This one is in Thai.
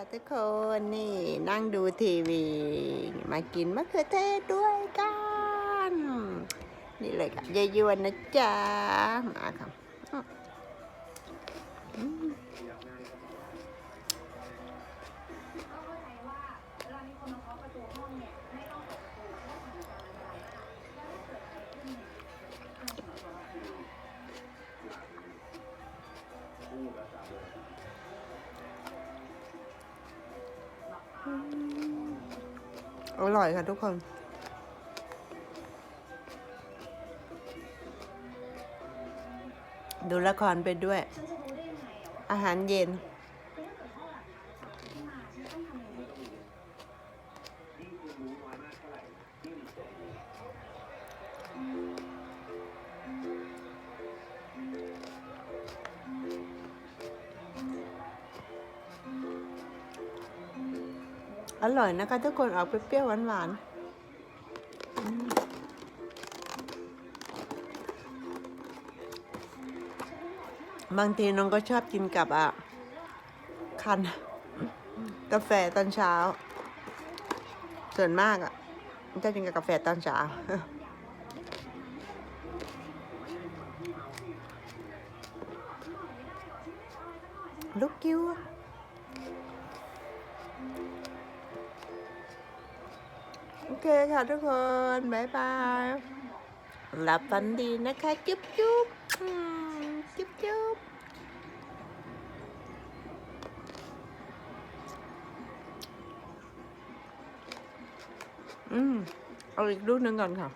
จ้ะทุกคนนี่นั่งดูทีวี มากินมะเขือเทศด้วยกัน นี่เลยค่ะยายยวนนะจ๊ะมาค่ะ อร่อยค่ะทุกคนดูละครไปด้วย อาหารเย็น อร่อยนะคะ ทุกคนออกเปรี้ยวๆหวานๆบางทีน้องก็ชอบกินกับอะ คัน กาแฟตอนเช้า ส่วนมากอะจะกินกับกาแฟตอนเช้าลูกกิ้ว โอเคค่ะทุกคนบ๊ายบายหลับฝันดีนะคะจุ๊บจุ๊บจุ๊บจุ๊บอืมเอาอีกลูกหนึ่งก่อนค่ะ